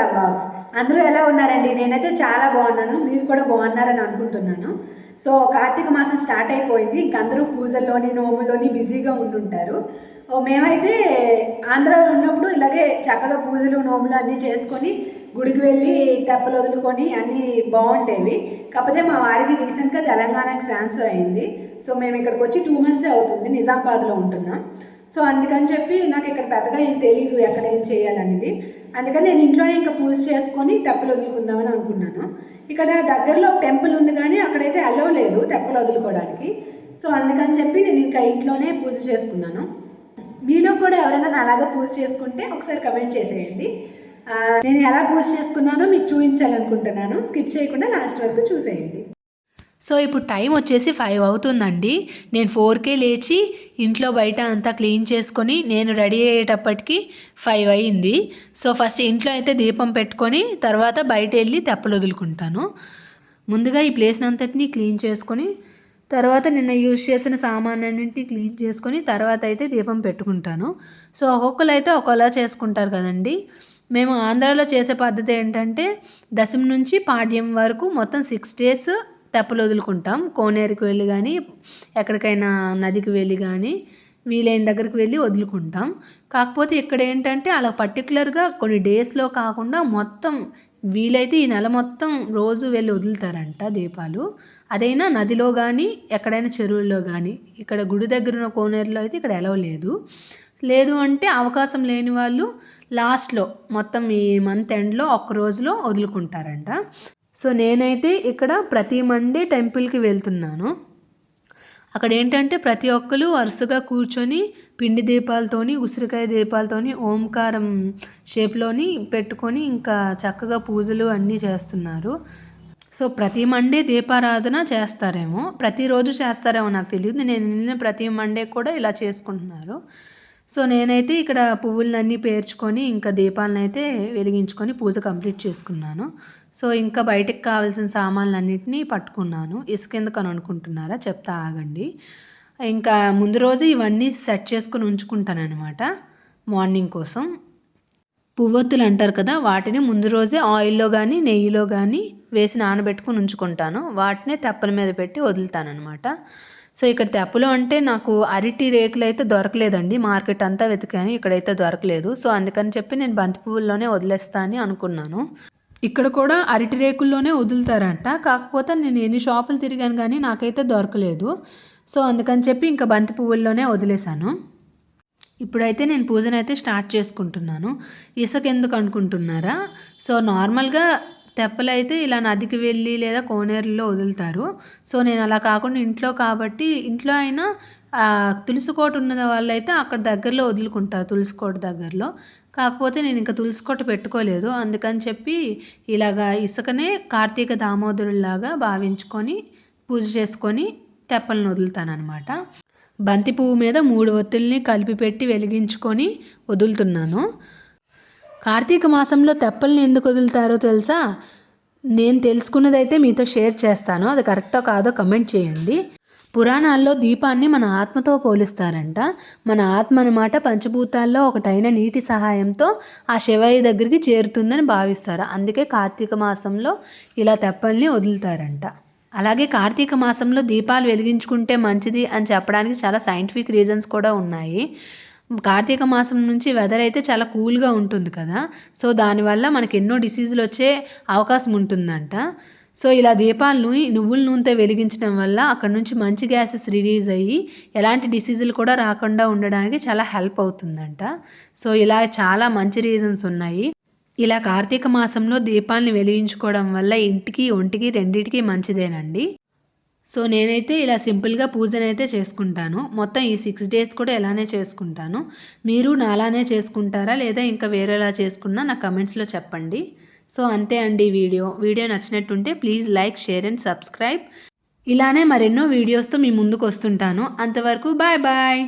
Srivatsa blogs అందరూ ఎలా ఉన్నారండి? నేనైతే చాలా బాగున్నాను. మీరు కూడా బాగున్నారని అనుకుంటున్నాను. సో కార్తీక మాసం స్టార్ట్ అయిపోయింది. ఇంక అందరూ పూజల్లోని నోముల్లోని బిజీగా ఉంటుంటారు మేమైతే ఆంధ్రాలో ఉన్నప్పుడు ఇలాగే చక్కగా పూజలు నోములు అన్నీ చేసుకొని గుడికి వెళ్ళి తెప్పలు వదులుకొని అన్నీ బాగుండేవి. కాకపోతే మా వారికి రీసెంట్గా తెలంగాణకి ట్రాన్స్ఫర్ అయింది. సో మేము ఇక్కడికి వచ్చి టూ మంత్సే అవుతుంది నిజామాబాద్లో ఉంటున్నాం. సో అందుకని చెప్పి నాకు ఇక్కడ పెద్దగా ఏం తెలియదు ఎక్కడ ఏం చేయాలనేది. అందుకని నేను ఇంట్లోనే ఇంకా పూజ చేసుకొని తెప్పలు వదులుకుందామని అనుకున్నాను. ఇక్కడ దగ్గరలో ఒక టెంపుల్ ఉంది కానీ అక్కడైతే అలో లేదు తెప్పలు వదులుకోవడానికి. సో అందుకని చెప్పి నేను ఇంకా ఇంట్లోనే పూజ చేసుకున్నాను. మీలో కూడా ఎవరైనా అలాగా పూజ చేసుకుంటే ఒకసారి కమెంట్ చేసేయండి. నేను ఎలా పూజ చేసుకున్నానో మీకు చూపించాలనుకుంటున్నాను. స్కిప్ చేయకుండా లాస్ట్ వరకు చూసేయండి. సో ఇప్పుడు టైం వచ్చేసి ఫైవ్ అవుతుందండి. నేను ఫోర్కే లేచి ఇంట్లో బయట అంతా క్లీన్ చేసుకొని నేను రెడీ అయ్యేటప్పటికి ఫైవ్ అయ్యింది సో ఫస్ట్ ఇంట్లో అయితే దీపం పెట్టుకొని తర్వాత బయట వెళ్ళి తెప్పలు వదులుకుంటాను. ముందుగా ఈ ప్లేస్ అంతటిని క్లీన్ చేసుకొని తర్వాత నిన్న యూజ్ చేసిన సామాన్ అన్నింటినీ క్లీన్ చేసుకొని తర్వాత అయితే దీపం పెట్టుకుంటాను. సో ఒక్కొక్కరు అయితే ఒక్కోలా చేసుకుంటారు కదండి. మేము ఆంధ్రాలో చేసే పద్ధతి ఏంటంటే దశమి నుంచి పాడ్యం వరకు మొత్తం సిక్స్ డేస్ తెప్పలు వదులుకుంటాం. కోనేరుకి వెళ్ళి కానీ ఎక్కడికైనా నదికి వెళ్ళి కానీ వీలైన దగ్గరికి వెళ్ళి వదులుకుంటాం. కాకపోతే ఇక్కడ ఏంటంటే అలా పర్టికులర్గా కొన్ని డేస్లో కాకుండా మొత్తం వీలైతే ఈ నెల మొత్తం రోజు వెళ్ళి వదులుతారంట దీపాలు. అదైనా నదిలో కానీ ఎక్కడైనా చెరువుల్లో కానీ ఇక్కడ గుడి దగ్గర ఉన్న కోనేరులో అయితే ఇక్కడ ఎలవ లేదు. లేదు అంటే అవకాశం లేని వాళ్ళు లాస్ట్లో మొత్తం ఈ మంత్ ఎండ్లో ఒక్క రోజులో వదులుకుంటారంట. సో నేనైతే ఇక్కడ ప్రతి మండే టెంపుల్కి వెళ్తున్నాను. అక్కడ ఏంటంటే ప్రతి ఒక్కరు వరుసగా కూర్చొని పిండి దీపాలతోని ఉసిరికాయ దీపాలతోని ఓంకారం షేప్లోని పెట్టుకొని ఇంకా చక్కగా పూజలు అన్నీ చేస్తున్నారు. సో ప్రతి మండే దీపారాధన చేస్తారేమో ప్రతిరోజు చేస్తారేమో నాకు తెలియదు. నేను నిన్న ప్రతి మండే కూడా ఇలా చేసుకుంటున్నారు. సో నేనైతే ఇక్కడ పువ్వులన్నీ పేర్చుకొని ఇంకా దీపాలను అయితే వెలిగించుకొని పూజ కంప్లీట్ చేసుకున్నాను. సో ఇంకా బయటకు కావాల్సిన సామాన్లన్నింటినీ పట్టుకున్నాను. ఇసుక ఎందుకు అనుకుంటున్నారా? చెప్తా ఆగండి. ఇంకా ముందు రోజు ఇవన్నీ సెట్ చేసుకొని ఉంచుకుంటానమాట మార్నింగ్ కోసం. పువ్వొత్తులు అంటారు కదా వాటిని ముందు రోజే ఆయిల్లో కానీ నెయ్యిలో కానీ వేసి నానబెట్టుకుని ఉంచుకుంటాను. వాటినే తెప్పల మీద పెట్టి వదులుతానమాట సో ఇక్కడ తెప్పలు అంటే నాకు అరటి రేకులు అయితే దొరకలేదండి. మార్కెట్ అంతా వెతికాను ఇక్కడైతే దొరకలేదు. సో అందుకని చెప్పి నేను బంతి పువ్వుల్లోనే వదిలేస్తా అని అనుకున్నాను. ఇక్కడ కూడా అరటి రేకుల్లోనే వదులుతారంట. కాకపోతే నేను ఎన్ని షాపులు తిరిగాను కానీ నాకైతే దొరకలేదు. సో అందుకని చెప్పి ఇంకా బంతి పువ్వుల్లోనే వదిలేశాను. ఇప్పుడైతే నేను పూజను అయితే స్టార్ట్ చేసుకుంటున్నాను. ఇసుక ఎందుకు అనుకుంటున్నారా? సో నార్మల్గా తెప్పలైతే ఇలా నదికి వెళ్ళి లేదా కోనేరులో వదులుతారు. సో నేను అలా కాకుండా ఇంట్లో కాబట్టి ఇంట్లో అయినా ఆ, తులసికోట ఉన్న వాళ్ళైతే అక్కడ దగ్గరలో వదులుకుంటారు తులసికోట దగ్గరలో. కాకపోతే నేను ఇంకా తులసికోట పెట్టుకోలేదు. అందుకని చెప్పి ఇలాగా ఇసుకనే కార్తీక దామోదరులాగా భావించుకొని పూజ చేసుకొని తెప్పలను వదులుతానమాట బంతి పువ్వు మీద మూడు ఒత్తుల్ని కలిపి పెట్టి వెలిగించుకొని వదులుతున్నాను. కార్తీక మాసంలో తెప్పల్ని ఎందుకు వదులుతారో తెలుసా? నేను తెలుసుకున్నదైతే మీతో షేర్ చేస్తాను. అది కరెక్టో కాదో కమెంట్ చేయండి. పురాణాల్లో దీపాన్ని మన ఆత్మతో పోలుస్తారంట. మన ఆత్మ అనమాట పంచభూతాల్లో ఒకటైన నీటి సహాయంతో ఆ శివయ్య దగ్గరికి చేరుతుందని భావిస్తారు. అందుకే కార్తీక మాసంలో ఇలా తెప్పల్ని వదులుతారంట. అలాగే కార్తీక మాసంలో దీపాలు వెలిగించుకుంటే మంచిది అని చెప్పడానికి చాలా సైంటిఫిక్ రీజన్స్ కూడా ఉన్నాయి. కార్తీక మాసం నుంచి వెదర్ అయితే చాలా కూల్గా ఉంటుంది కదా. సో దానివల్ల మనకి ఎన్నో డిసీజులు వచ్చే అవకాశం ఉంటుందంట. సో ఇలా దీపాలను నువ్వుల నూనెతో వెలిగించడం వల్ల అక్కడ నుంచి మంచి గ్యాసెస్ రిలీజ్ అయ్యి ఎలాంటి డిసీజులు కూడా రాకుండా ఉండడానికి చాలా హెల్ప్ అవుతుందంట. సో ఇలా చాలా మంచి రీజన్స్ ఉన్నాయి. ఇలా కార్తీక మాసంలో దీపాలను వెలిగించుకోవడం వల్ల ఇంటికి ఒంటికి రెండింటికి మంచిదేనండి. సో నేనైతే ఇలా సింపుల్గా పూజనైతే చేసుకుంటాను. మొత్తం ఈ సిక్స్ డేస్ కూడా ఇలానే చేసుకుంటాను. మీరు నాలానే చేసుకుంటారా లేదా ఇంకా వేరేలా చేసుకున్నా నా కమెంట్స్లో చెప్పండి. సో అంతే అండి video. Video నచ్చినట్టుంటే please like share and subscribe. ఇలానే మరెన్నో వీడియోస్తో మీ ముందుకు వస్తుంటాను అంతవరకు బాయ్ బాయ్.